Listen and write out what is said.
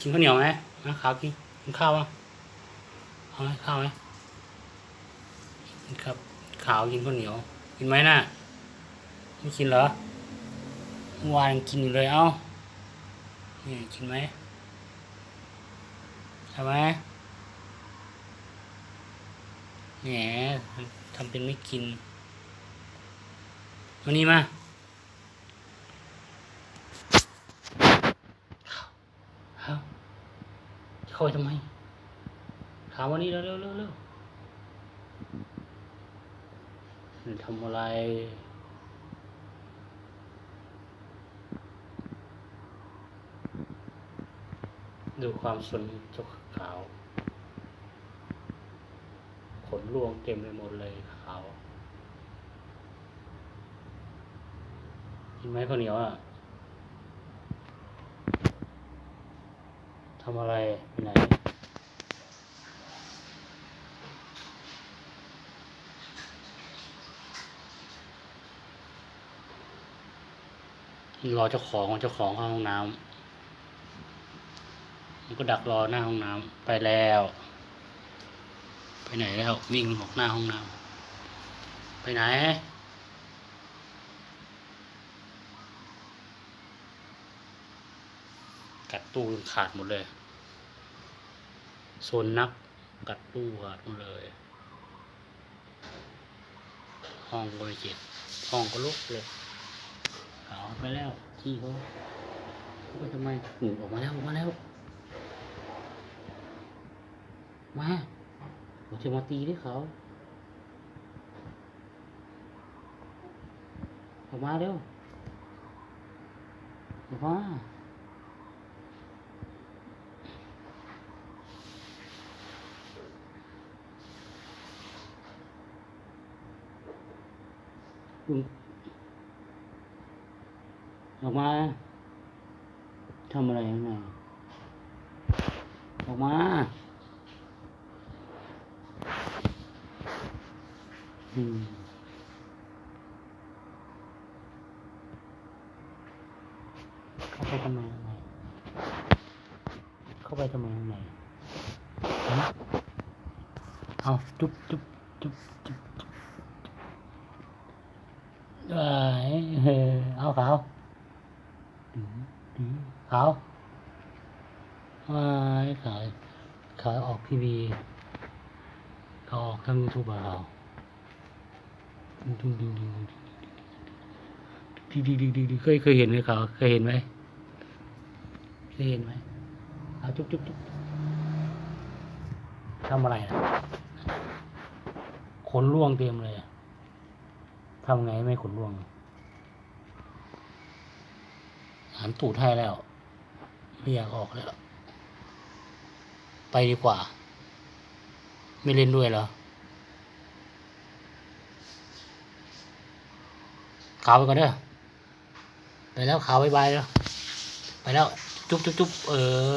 กินข้าวเหนียวไหมนะขาวกินกินข้าวป่ะเอาไหมข้าวไหมครับ ขาวกินข้าวเหนียว กินไหมน่ะไม่กินเหรอวานกินอยู่เลยเอ้านี่กินไหมใช่ไหมแหมทำเป็นไม่กินมานี่มา เข้าไปทำไม ถามวันนี้เร็วเร็วเร็วทำอะไรดูความสนเจ้าขาว ขนร่วงเต็มไปหมดเลยขาวกินไหมข้าวเหนียวอะ ทำอะไรไปไหนรอเจ้าของเจ้าของเข้าห้องน้ำมันก็ดักรอหน้าห้องน้ำไปแล้ว ไปไหนแล้ววิ่งออกหน้าห้องน้ำไปไหนกัดตู้ขาดหมดเลย โซนนักกัดตู้ขาดเลย ห้องก็ไม่เจ็บห้องก็ลุกเลยเอาไปแล้วขี้เขาเขาไปทำไมหนูออกมาแล้วออกมาแล้วมาเราจะมาตีด้วยเขาออกมาเร็วออกมา ออกมาทำอะไรยังไงออกมาอืมเข้าไปทำไมทำไมเข้าไปทำไมไมฮะเอาจุ๊บจุ๊บจุ๊บจุ๊บ เอาขาวขาวมาขายขายออกทีวีขาออกทางยูทูบเราดูดูดูดีดีดีดีเคยเคยเห็นไหมขาเคยเห็นไหมเคยเห็นไหมเอาจุ๊บจุ๊บจุ๊บทำอะไรนะขนล่วงเต็มเลย ทำไงไม่ขนร่วงหันตูดให้แล้ว ไม่อยากออกแล้ว ไปดีกว่า ไม่เล่นด้วยเหรอขาวไปก่อนเด้อไปแล้วขาวบายบายแล้ว ไปแล้ว จุ๊บจุ๊บจุ๊บเออ